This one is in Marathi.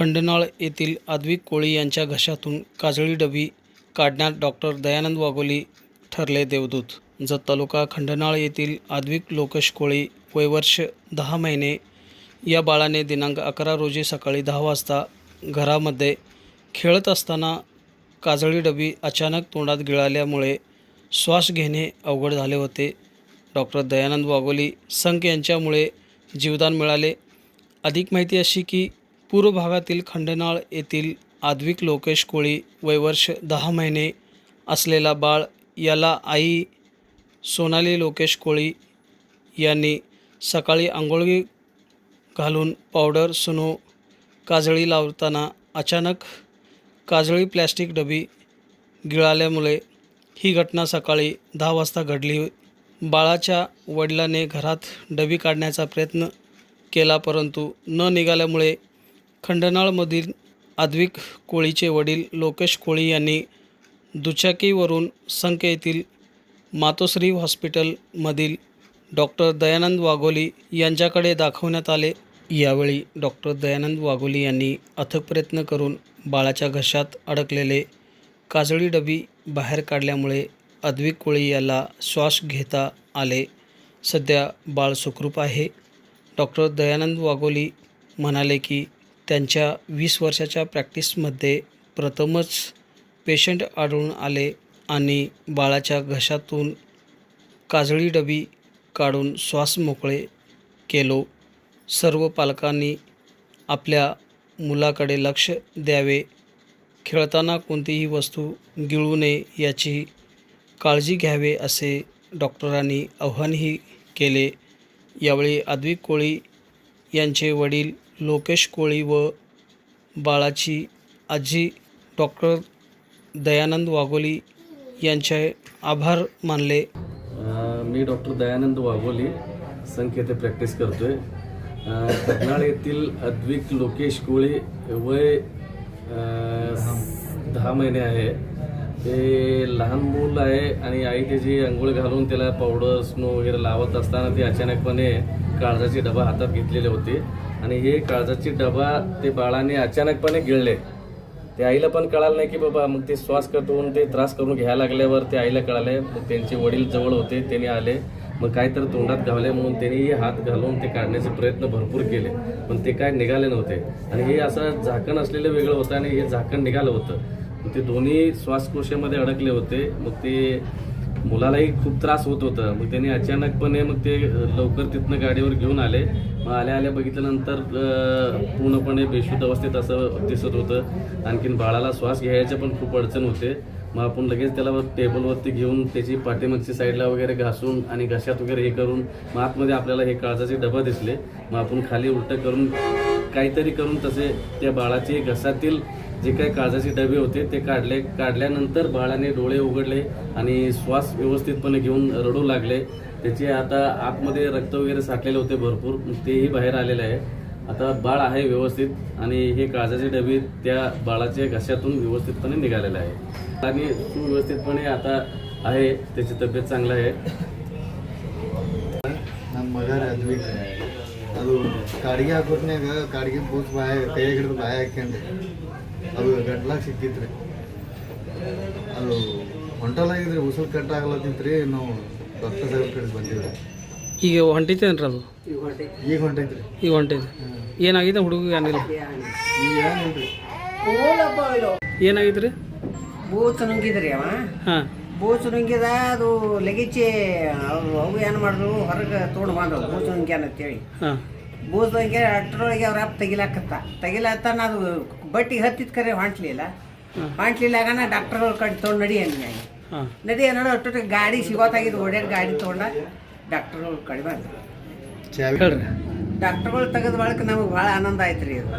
खंडनाळ येथील आद्विक कोळी यांच्या घशातून काजळी डबी काढण्यात डॉक्टर दयानंद वाघोली ठरले देवदूत. जत तालुका खंडनाळ येथील आद्विक लोकेश कोळी वयवर्ष दहा महिने या बाळाने दिनांक अकरा रोजी सकाळी दहा वाजता घरामध्ये खेळत असताना काजळी डबी अचानक तोंडात गिळाल्यामुळे श्वास घेणे अवघड झाले होते. डॉक्टर दयानंद वाघोली संख यांच्यामुळे जीवदान मिळाले. अधिक माहिती अशी की पूर्व भागातील खंडनाळ येथील आद्विक लोकेश कोळी वयवर्ष दहा महिने असलेला बाळ याला आई सोनाली लोकेश कोळी यांनी सकाळी आंघोळी घालून पावडर सुनो काजळी लावताना अचानक काजळी प्लॅस्टिक डबी गिळाल्यामुळे ही घटना सकाळी दहा वाजता घडली. बाळाच्या वडिलाने घरात डबी काढण्याचा प्रयत्न केला परंतु न निघाल्यामुळे खंडनाळमधील आद्विक कोळीचे वडील लोकेश कोळी यांनी दुचाकीवरून संक येथील मातोश्री हॉस्पिटलमधील डॉक्टर दयानंद वाघोली यांच्याकडे दाखवण्यात आले. यावेळी डॉक्टर दयानंद वाघोली यांनी अथक प्रयत्न करून बाळाच्या घशात अडकलेले काजळी डबी बाहेर काढल्यामुळे अद्विक कोळी याला श्वास घेता आले. सध्या बाळ सुखरूप आहे. डॉक्टर दयानंद वाघोली म्हणाले की त्यांच्या वीस वर्षाच्या प्रॅक्टिसमध्ये प्रथमच पेशंट आढळून आले आणि बाळाच्या घशातून काजळी डबी काढून श्वास मोकळे केलो. सर्व पालकांनी आपल्या मुलाकडे लक्ष द्यावे. खेळताना कोणतीही वस्तू गिळू नये याची काळजी घ्यावे असे डॉक्टरांनी आव्हानही केले. यावेळी आद्विक कोळी यांचे वडील लोकेश कोळी व बाळाची आजी डॉक्टर दयानंद वाघोली यांचे आभार मानले. मी डॉक्टर दयानंद वाघोली संख येथे प्रॅक्टिस करतोय. आहे कर्नाळ येथील अद्विक लोकेश कोळी वय दहा महिने आहे. ते लहान मूल आहे आणि आई त्याची अंघोळ घालून त्याला पावडर स्नो वगैरे लावत असताना ते अचानकपणे काळजाचे डबा हातात घेतलेले होते. आणि हे काळजाची डबा ते बाळाने अचानकपणे गिळले. ते आईला पण कळालं नाही की बाबा मग ते श्वास कटवून ते त्रास करून घ्यायला लागल्यावर ते आईला कळाले मग त्यांचे वडील जवळ होते त्यांनी आले. मग काहीतरी तोंडात घावले म्हणून त्यांनी हात घालून ते काढण्याचे प्रयत्न भरपूर केले. पण ते काय निघाले नव्हते. आणि हे असं झाकण असलेलं वेगळं होतं आणि हे झाकण निघालं होतं. मग ते दोन्ही श्वासकोशामध्ये अडकले होते. मग ते मुलालाही खूप त्रास होत होता. मग त्यांनी अचानकपणे मग ते लवकर तिथनं गाडीवर घेऊन आले. मग आल्या आल्या बघितल्यानंतर पूर्णपणे बेशुद्ध अवस्थेत असं दिसत होतं. आणखीन बाळाला श्वास घ्यायचे पण खूप अडचण होते. मग आपण लगेच त्याला टेबलवरती घेऊन त्याची पाठीमागची साईडला वगैरे घासून आणि घशात वगैरे हे करून मग आतमध्ये आपल्याला हे काळजाचे डबा दिसले. मग आपण खाली उलटं करून काहीतरी करून तसे त्या बाळाचे घसातील जे काही काळजाचे डबे होते ते काढले. काढल्यानंतर बाळाने डोळे उघडले आणि श्वास व्यवस्थितपणे घेऊन रडू लागले. त्याचे आता आतमध्ये रक्त वगैरे साठलेले होते भरपूर तेही बाहेर आलेले आहे आता बाळ आहे व्यवस्थित आणि हे काळजाचे डबे त्या बाळाच्या घशातून व्यवस्थितपणे निघालेले आहे आणि सुव्यवस्थितपणे आता आहे त्याची तब्येत चांगली आहे ನಮ್ಮ ಮಗ ಅದ್ವಿಕ್ ಅದು ಕಾಡಿಗೆ ಹಾಕೋತ್ನ್ಯಾಗ ಕಾಡಿಗೆ ಬೂಸ್ ಬಾಯ ಕೈಯಾಗ ಹಿಡಿದು ಬಾಯ ಹಾಕ್ಯಂಡು ಅದು ಗಂಟ್ಲಾಗ ಸಿಕ್ಕಿತ್ರಿ ಅದು ಹೊಂಟಲಾಗಿದ್ರಿ ಉಸಿರು ಕಟ್ ಆಗ್ಲತ್ತಿತ್ರಿ ನಾವು ಬಂದಿವ್ರಿ ಈಗ ಹೊಂಟಿತೇನ್ರಿ ಅದು? ಈಗ ಹೊಂಟೈತ್ರಿ ಈಗ ಹೊಂಟೈತೆ. ಏನಾಗಿದೆ ಹುಡುಗ ಏನಿಲ್ಲ ಈಗ ಏನಿಲ್ರಿ ಏನಾಗಿತ್ತು ರೀ. ಬೂತ್ ನುಂಗಿದ್ರಿ ಅವ. ಹಾಂ. ಬೂತ್ ನುಂಗಿದ ಅದು ಲಗಿಚಿ ಅವು ಅವು ಏನು ಮಾಡಿದ್ರು ಹೊರಗೆ ತೊಗೊಂಡು ಬಂದವು ಬೂತ್ ನುಂಗ್ಯಾನ ಅಂತೇಳಿ. ಹಾಂ. ಬೂತ್ ನುಂಗ್ಯ ಅಷ್ಟರೊಳಗೆ ಅವ್ರ ಅಪ್ಪ ತೆಗಿಲಾಕತ್ತ. ತೆಗಿಲತ್ತಾನ ಅದು ಬಟ್ಟಿಗೆ ಹತ್ತಿದ ಕರೆ ಹೊಂಟ್ಲಿಲ್ಲ. ಹೊಂಟ್ಲಿಲ್ಲ ಆಗನ ಡಾಕ್ಟರ್ ಕಡೆ ತೊಗೊಂಡು ನಡಿ ಅಂದ್ಯಾಗ ನದಿ ಏನೋ ಅಷ್ಟು ಗಾಡಿ ಸಿಗೋತಾಗಿದ್ದು ಓಡಾಡಿ ಗಾಡಿ ತೊಗೊಂಡ ಡಾಕ್ಟ್ರುಗಳು ಕಡಿಮೆ ಡಾಕ್ಟರ್ಗಳು ತೆಗೆದ ಬಳಕ ನಮಗೆ ಭಾಳ ಆನಂದ ಆಯ್ತು ರೀ ಅದು.